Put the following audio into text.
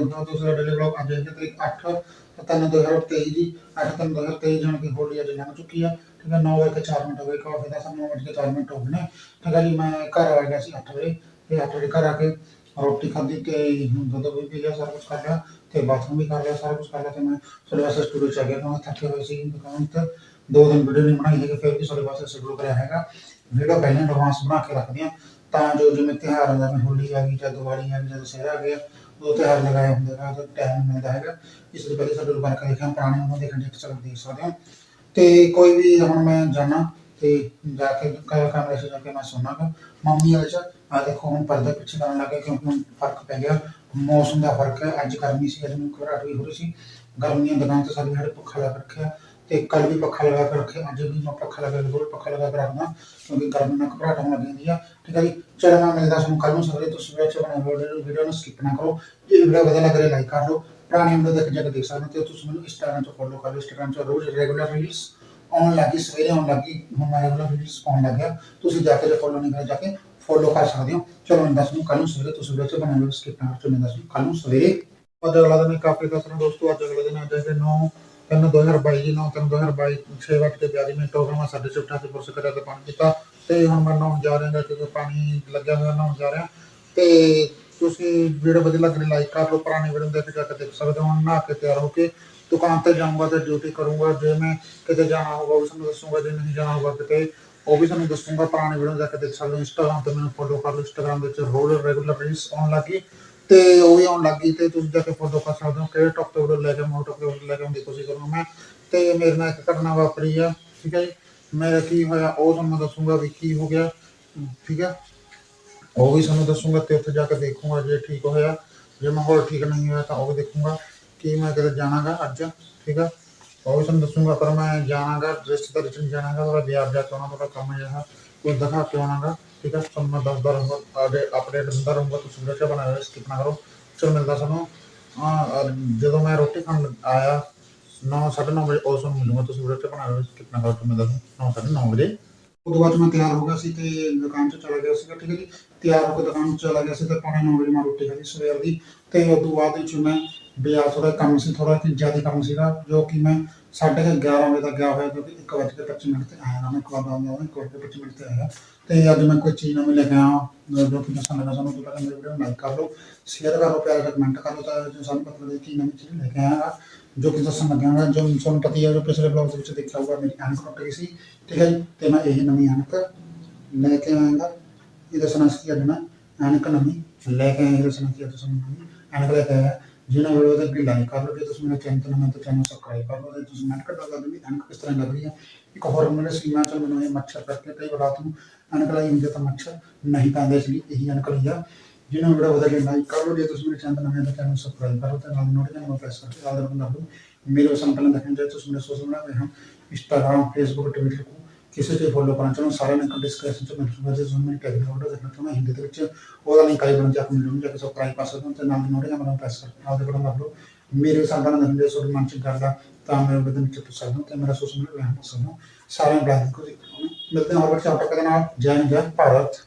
ਤਾਂ ਦੂਸਰਾ daily blog ਅੱਜ ਹੈ ਤਰੀਕ 8 ਤਿੰਨ 2023 ਦੀ 8 ਤਿੰਨ 2023 ਜਾਣ ਕੇ ਹੋਲੀ ਅੱਜ ਲੰਘ ਚੁੱਕੀ ਆ। ਠੀਕ ਹੈ 9 ਵਜੇ 4 ਮਿੰਟ ਹੋ ਗਏ ਕਾਫੀ ਦਾ ਸਾਨੂੰ 9 ਕੇ 4 ਮਿੰਟ ਹੋ ਗਏ ਨੇ। ਠੀਕ ਹੈ ਜੀ, ਮੈਂ ਘਰ ਆ ਗਿਆ ਸੀ 8 ਵਜੇ, ਤੇ 8 ਵਜੇ ਘਰ ਆ ਕੇ ਰੋਟੀ ਖਾਧੀ ਤੇ ਹੁਣ ਦੁੱਧ ਵੀ ਪੀ ਲਿਆ, ਸਾਰਾ ਕੁਝ ਕਰ ਲਿਆ ਤੇ ਬਾਥਰੂਮ ਵੀ ਕਰ ਲਿਆ, ਸਾਰਾ ਕੁਝ ਕਰ ਲਿਆ ਤੇ ਮੈਂ ਤੁਹਾਡੇ ਵਾਸਤੇ ਸਟੂਡੀਓ ਚ ਆ ਗਿਆ ਮੈਂ ਥੱਕੇ ਹੋਏ ਸੀ ਦੁਕਾਨ ਤੇ। ਦੋ ਦਿਨ ਵੀਡੀਓ ਨਹੀਂ ਬਣਾਈ ਹੈਗੀ, ਫਿਰ ਵੀ ਤੁਹਾਡੇ ਵਾਸਤੇ ਸਟੂਡੀਓ ਕਰਿਆ ਹੈਗਾ। ਵੀਡੀਓ ਪਹਿਲਾਂ ਐਡਵਾਂਸ ਬਣਾ ਕੇ ਰੱਖਦੇ ਆ। ਤਾਂ ਜੋ ਜਿਵੇਂ ਤਿਉਹਾਰ ਆਉਂਦਾ ਜਿਵੇਂ ਹੋਲੀ ਆ ਗਈ ਜਾਂ ਦੀਵਾਲੀ ਆ ਗਈ ਜਾਂ ਦੁਸਹਿਰਾ ਆ ਗਿਆ ਉਹ ਤਿਉਹਾਰ ਲਗਾਏ ਹੁੰਦੇ ਨੇ ਤਾਂ ਟਾਈਮ ਮਿਲਦਾ ਹੈਗਾ। ਇਸ ਲਈ ਪਹਿਲੇ ਸਾਡੇ ਬਣ ਕੇ ਦੇਖਿਆ ਪੁਰਾਣੇ ਉਹਨਾਂ ਦੇ ਕੰਡੇ ਚਲ ਦੇਖ ਸਕਦੇ ਹੋ। ਤੇ ਕੋਈ ਵੀ ਹੁਣ ਮੈਂ ਜਾਣਾ, ਤੇ ਜਾ ਕੇ ਕਮਰੇ 'ਚ ਜਾ ਕੇ ਮੈਂ ਸੌਣਾਗਾ। ਮੰਮੀ ਵਾਲੇ 'ਚ ਆ ਦੇਖੋ ਹੁਣ ਪਰਦੇ ਪਿੱਛੇ ਕਰਨ ਲੱਗੇ ਕਿਉਂਕਿ ਹੁਣ ਫ਼ਰਕ ਪੈ ਗਿਆ। ਮੌਸਮ ਦਾ ਫ਼ਰਕ ਹੈ, ਅੱਜ ਗਰਮੀ ਸੀ, ਅੱਜ ਮੈਨੂੰ ਘਬਰਾਹਟ ਵੀ ਹੋ ਰਹੀ ਸੀ। ਗਰਮੀਆਂ ਦੁਕਾਨ ਤੇ ਸਾਡੇ ਸਾਡੇ ਪੱਖਾ ਲਗਾ ਰੱਖਿਆ। ਤੇ ਕੱਲ ਵੀ ਪੱਖਾ ਲਗਾ ਕੇ ਰੱਖਿਆ ਅੱਜ ਵੀ ਮੈਂ ਪੱਖਾ ਲਗਾ ਕੇ ਰੋਜ਼ ਪੱਖਾ ਲਗਾ ਕੇ ਰੱਖਦਾ, ਕਿਉਂਕਿ ਗਰਮੀ ਨਾਲ ਘਬਰਾਹਟ ਹੋਣ ਲੱਗ ਜਾਂਦੀ ਆ। ਠੀਕ ਹੈ ਜੀ, ਚਲੋ ਮੈਂ ਮਿਲਦਾ ਤੁਹਾਨੂੰ ਕੱਲ ਨੂੰ ਸਵੇਰੇ, ਤੁਸੀਂ ਵਿੱਚ ਬਣਾ ਵੀਡੀਓ ਨੂੰ ਸਕਿਪ ਨਾ ਕਰੋ। ਜੇ ਵੀਡੀਓ ਵਧੀਆ ਲੱਗ ਰਿਹਾ ਲਾਈਕ ਕਰ ਲਓ ਪੁਰਾਣੀ ਵੀਡੀਓ ਦੇਖ ਜਾ ਕੇ ਦੇਖ ਸਕਦੇ ਹੋ ਤੁਸੀਂ ਮੈਨੂੰ ਇੰਸਟਾਗ੍ਰਾਮ ਤੋਂ ਫੋਲੋ ਕਰ ਲਓ ਇੰਸਟਾਗ੍ਰਾਮ 'ਚ ਰੋਜ਼ ਰੈਗੂਲਰ ਰੀਲਸ ਆਉਣ ਲੱਗੀ ਸਵੇਰੇ ਆਉਣ ਲੱਗੀ ਹੁਣ ਮੈਂ ਰੈਗੂਲਰ ਰੀਲਸ ਪਾਉਣ ਲੱਗ ਤੁਸੀਂ ਜਾ ਕੇ ਫੋਲੋ ਨਹੀਂ ਕਰਿਆ, ਜਾ ਕੇ ਫੋਲੋ ਕਰ ਸਕਦੇ ਹੋ। ਚਲੋ ਮੈਂ ਦੱਸ ਦੂੰ ਕੱਲ ਨੂੰ ਸਵੇਰੇ, ਤੁਸੀਂ ਵੀਡੀਓ 'ਚ ਬਣਾ ਲਓ ਸਕਿਪ ਨਾ ਕਰੋ। ਮੈਂ ਦੱਸ ਦੂੰ ਕੱਲ ਨੂੰ ਸਵੇਰੇ। ਅਗਲਾ ਦਿਨ ਕਾਫੀ ਦੱਸਣਾ ਦੋਸਤੋ, ਅੱਜ ਅਗਲੇ ਦਿਨ ਅੱਜ ਹੈ 9 ਤਿੰਨ 2022 ਜੀ 9 ਤਿੰਨ 2022 6 ਵਜੇ ਤੇ 42 ਮਿੰਟ ਹੋ ਗਏ ਮੈਂ ਸਾਡੇ ਚੁੱਟਾ ਤੇ ਪੁਰਸ਼ ਕਰਿਆ ਤੇ ਪਾਣੀ ਪੀਤਾ। ਤੇ ਹੁਣ ਮੈਂ ਨਹਾਉਣ ਜਾ ਰਿਹਾ ਕਿਉਂਕਿ ਪਾਣੀ ਲੱਗਿਆ ਹੋਇਆ ਨਹਾਉਣ ਜਾ ਰਿਹਾ। ਤੇ ਤੁਸੀਂ ਵੀਡੀਓ ਵਧੀਆ ਲੱਗ ਰਹੀ ਲਾਈਕ ਕਰ ਲਓ, ਪੁਰਾਣੇ ਵੀਡੀਓ ਦੇਖ ਕੇ ਜਾ ਕੇ ਦੇਖ ਸਕਦੇ ਹੋ। ਹੁਣ ਨਹਾ ਕੇ ਤਿਆਰ ਹੋ ਕੇ ਦੁਕਾਨ ਤੇ ਜਾਊਂਗਾ ਤੇ ਡਿਊਟੀ ਕਰੂੰਗਾ। ਜੇ ਮੈਂ ਕਿਤੇ ਜਾਣਾ ਹੋਊਗਾ, ਉਹ ਤੁਹਾਨੂੰ ਦੱਸੂਗਾ, ਜੇ ਨਹੀਂ ਜਾਣਾ ਹੋਊਗਾ ਕਿਤੇ, ਉਹ ਵੀ ਤੁਹਾਨੂੰ ਦੱਸੂਗਾ। ਪੁਰਾਣੇ ਵੀਡੀਓ ਜਾ ਕੇ ਦੇਖ ਸਕਦੇ ਹੋ। ਇੰਸਟਾਗ੍ਰਾਮ ਤੇ ਮੈਨੂੰ ਫੋਲੋ ਕਰ ਲਓ। ਇੰਸਟਾਗ੍ਰਾਮ ਵਿੱਚ ਰੋਲ ਰੈਗੂਲਰ ਰੀਲਸ ਆਉਣ ਲੱਗੀ ਤੇ ਉਹ ਵੀ ਆਉਣ ਲੱਗੀ ਤੇ ਤੁਸੀਂ ਜਾ ਕੇ ਫੋਟੋ ਕਰ ਸਕਦੇ ਹੋ ਕਿਹੜੇ ਟੌਪ ਤੇ ਲੈ ਕੇ ਮੋਟਰ ਤੇ ਵੀਡੀਓ ਲੈ ਕੇ ਆਉਣ ਦੀ ਕੋਸ਼ਿਸ਼ ਕਰੂੰਗਾ ਮੈਂ। ਤੇ ਮੇਰੇ ਨਾਲ ਇੱਕ ਘਟਨਾ ਵਾਪਰੀ ਆ, ਠੀਕ ਹੈ ਜੀ। ਮੇਰਾ ਕੀ ਹੋਇਆ, ਉਹ ਤੁਹਾਨੂੰ ਮੈਂ ਦੱਸੂਗਾ ਵੀ ਕੀ ਹੋ ਗਿਆ, ਠੀਕ ਹੈ। ਉਹ ਵੀ ਤੁਹਾਨੂੰ ਦੱਸੂਗਾ ਤੇ ਉੱਥੇ ਜਾ ਕੇ ਦੇਖੂੰਗਾ ਜੇ ਠੀਕ ਹੋਇਆ। ਜੇ ਮਾਹੌਲ ਠੀਕ ਨਹੀਂ ਹੋਇਆ ਤਾਂ ਉਹ ਵੀ ਦੇਖੂੰਗਾ ਕਿ ਮੈਂ ਕਿਤੇ ਜਾਣਾਗਾ ਅੱਜ, ਠੀਕ ਆ ਉਹ ਵੀ ਤੁਹਾਨੂੰ ਦੱਸੂਗਾ, ਪਰ ਮੈਂ ਜਾਣਾਗਾ ਰਿਸ਼ਤੇਦਾਰੀ ਚ ਨਹੀਂ ਜਾਣਾਗਾ ਥੋੜਾ ਬਿਆਰ ਜਾ ਕੇ ਆਉਣਾ ਥੋੜਾ ਕੰਮ ਜਿਹੜਾ, ਕੋਈ ਦਿਖਾ ਕੇ ਆਉਣਾਗਾ, ਠੀਕ ਹੈ? ਤੁਹਾਨੂੰ ਮੈਂ ਦੱਸਦਾ ਰਹੂੰਗਾ ਅਪਡੇਟ ਦਿੰਦਾ ਰਹੂੰਗਾ, ਤੁਸੀਂ ਵੀਡੀਓ ਚ ਬਣਾਇਆ ਸਕਿਪ ਨਾ ਕਰੋ। ਚਲੋ, ਮਿਲਦਾ ਸਾਨੂੰ। ਜਦੋਂ ਮੈਂ ਰੋਟੀ ਖਾਣ ਲੱਗ- ਆਇਆ 9:30 ਵਜੇ ਉਸ ਨੂੰ ਮਿਲੂੰਗਾ, ਤੁਸੀਂ ਵੀਡੀਓ ਚ ਬਣਾਇਆ ਸਕਿਪ ਨਾ ਕਰੋ, ਤੁਹਾਨੂੰ ਮੈਂ ਦੱਸਦਾ 9:30 ਵਜੇ। ਉਹ ਤੋਂ ਬਾਅਦ ਮੈਂ ਤਿਆਰ ਹੋ ਗਿਆ ਸੀ ਤੇ ਦੁਕਾਨ 'ਚ ਚਲਾ ਗਿਆ ਸੀਗਾ, ਠੀਕ ਹੈ ਜੀ? ਤਿਆਰ ਹੋ ਕੇ ਦੁਕਾਨ 'ਚ ਚਲਾ ਗਿਆ ਸੀ ਤੇ ਪੌਣੇ 9 ਵਜੇ ਮੈਂ ਰੋਟੀ ਖਾਧੀ ਸਵੇਰ ਦੀ, ਤੇ ਉਸ ਤੋਂ ਬਾਅਦ ਵਿੱਚ ਮੈਂ ਬਾਜ਼ਾਰ ਥੋੜਾ ਕੰਮ ਸੀ ਥੋੜਾ ਕਿ ਜ਼ਿਆਦਾ ਕੰਮ ਸੀਗਾ ਜੋ ਕਿ ਮੈਂ ਸਾਢੇ ਕੁ 11 ਵਜੇ ਤੱਕ ਗਿਆ ਹੋਇਆ ਕਿਉਂਕਿ 1 ਵਜੇ ਤੇ 25 ਮਿੰਟ ਤੇ ਆਇਆ ਨਾ ਮੈਂ ਕਵਾਦਾ ਆਉਂਦਾ ਹਾਂ 1 ਵਜੇ ਤੇ 25 ਮਿੰਟ ਤੇ ਆਇਆ। ਤੇ ਅੱਜ ਮੈਂ ਕੋਈ ਚੀਜ਼ ਨਵੀਂ ਲੈ ਕੇ ਆਇਆ ਜੋ ਕਿ ਦੱਸਣ ਲੱਗਾ ਸਾਨੂੰ ਪਹਿਲਾਂ ਮੇਰੀ ਵੀਡੀਓ ਲਾਈਕ ਕਰ ਲਓ ਸ਼ੇਅਰ ਕਰ ਲਓ ਪਿਆਰ ਨਾਲ ਕਮੈਂਟ ਕਰ ਲਓ ਤਾਂ ਜੋ ਸਾਨੂੰ ਪਤਾ ਲੱਗੇ ਕਿ ਨਵੀਂ ਚੀਜ਼ ਲੈ ਕੇ ਆਇਆ ਜੋ ਕਿ ਦੱਸਣ ਲੱਗਿਆ ਗਾ, ਜੋ ਤੁਹਾਨੂੰ ਪਤਾ ਹੈ ਜੋ ਪਿਛਲੇ ਬਲੌਗ ਦੇ ਵਿੱਚ ਦੇਖਿਆ ਹੋਊਗਾ ਮੇਰੀ ਐਨਕ ਟੁੱਟ ਗਈ ਸੀ। ਠੀਕ ਹੈ ਜੀ ਤੇ ਮੈਂ ਇਹ ਨਵੀਂ ਐਨਕ ਲੈ ਕੇ ਆਇਆਗਾ। ਇਹ ਦੱਸਣਾ ਸੀ ਅੱਜ ਮੈਂ ਐਨਕ ਨਵੀਂ ਲੈ ਕੇ ਆਇਆ ਇਹ ਦੱਸਣਾ ਸੀ ਅੱਜ ਤੁਹਾਨੂੰ ਨਵੀਂ ਐਨਕ ਲੈ ਕੇ ਆਇਆ। ਜਿਹਨਾਂ ਵੀਡੀਓ ਦੇ ਅੱਗੇ ਲਾਈਕ ਕਰ ਲਓ ਤੁਸੀਂ ਮੇਰੇ ਚੈਨਲ ਤੇ ਨਵੇਂ ਤਾਂ ਚੈਨਲ ਸਬਸਕ੍ਰਾਈਬ ਕਰ ਲਓ ਤੁਸੀਂ ਮੈਂਟ ਕਰ ਲਓ ਵੀ ਐਨਕ ਕਿਸ ਤਰ੍ਹਾਂ ਲੱਗ ਰਹੀ ਹੈ ਇੱਕ ਹੋਰ ਮੇਰੇ ਸੀਮਾ ਚਲ ਮੈਨੂੰ ਇਹ ਮੱਛਰ ਕਰਕੇ ਕਈ ਰਾਤ ਨੂੰ ਐਨਕ ਲਾਈ ਹੁੰਦੀ ਤਾਂ ਮੱਛਰ ਨਹੀਂ ਪੈਂਦੇ ਇਸ ਲਈ ਇਹੀ ਐਨਕ ਲਈ ਆ। ਜਿਹਨਾਂ ਵੀਡੀਓ ਵਧਾ ਲਾਈਕ ਕਰ ਲਓ ਤੁਸੀਂ ਮੇਰੇ ਚੈਨਲ ਤੇ ਨਵੇਂ ਤਾਂ ਚੈਨਲ ਸਬਸਕ੍ਰਾਈਬ ਕਰ ਤੇ ਨਾਲ ਨੋਟੀਫਿਕੇਸ਼ਨ ਨੂੰ ਪ੍ਰੈਸ ਕਰਕੇ ਆਲ ਦੇ ਬਟਨ ਮੇਰੇ ਸਾਨੂੰ ਦੇਖਣ ਚਾਹੀਏ ਤੁਸੀਂ ਮੇਰੇ ਸੋਸ਼ਲ ਮੀਡੀਆ ਤੇ ਹਾਂ ਇੰਸਟਾਗ੍ਰਾਮ ਫੇਸਬੁੱਕ ਟਵਿੱਟਰ को ਕਿਸੇ ਤੇ ਫੋਲੋ ਕਰਨਾ ਚਾਹੁੰਦਾ ਸਾਰਿਆਂ ਨੇ ਡਿਸਕ੍ਰਿਪਸ਼ਨ ਚ ਮੈਨੂੰ ਸੁਣਦੇ ਤੁਸੀਂ ਮੇਰੇ ਟੈਗ ਵੀਡੀਓ ਦੇਖਣਾ ਚਾਹੁੰਦਾ ਹਿੰਦੀ ਦੇ ਵਿੱਚ। ਉਹਦਾ ਲਿੰਕ ਆਈ ਬਣ ਜਾ ਕੇ ਮੈਨੂੰ ਜਾ ਸਬਸਕ੍ਰਾਈਬ ਕਰ ਸਕਦੇ ਹੋ ਤੇ ਨਾਲ ਨੋਟੀਫਿਕੇਸ਼ਨ ਬਟਨ ਪ੍ਰੈਸ ਕਰਕੇ ਆਲ ਦੇ ਬਟਨ ਦਬ ਲਓ ਮੇਰੇ ਸਾਹਮਣੇ ਦੇਖਣ ਜੇ ਤੁਹਾਡੇ ਮਨ ਚ ਗੱਲ ਆ, ਤਾਂ ਮੈਂ ਬਦਨ ਚ ਪੁੱਛ ਸਕਦੇ ਤੇ ਮੇਰਾ ਸੋਸ਼ਲ ਮੀਡੀਆ ਤੇ ਪੁੱਛ ਸਾਰਿਆਂ ਨੂੰ ਬੁਲਾ ਕੇ ਮਿਲਦੇ ਹਾਂ ਹੋਰ ਬੱਚਾ ਆਪਕੇ ਨਾਲ। ਜੈ ਹਿੰਦ, ਜੈ ਭਾਰਤ।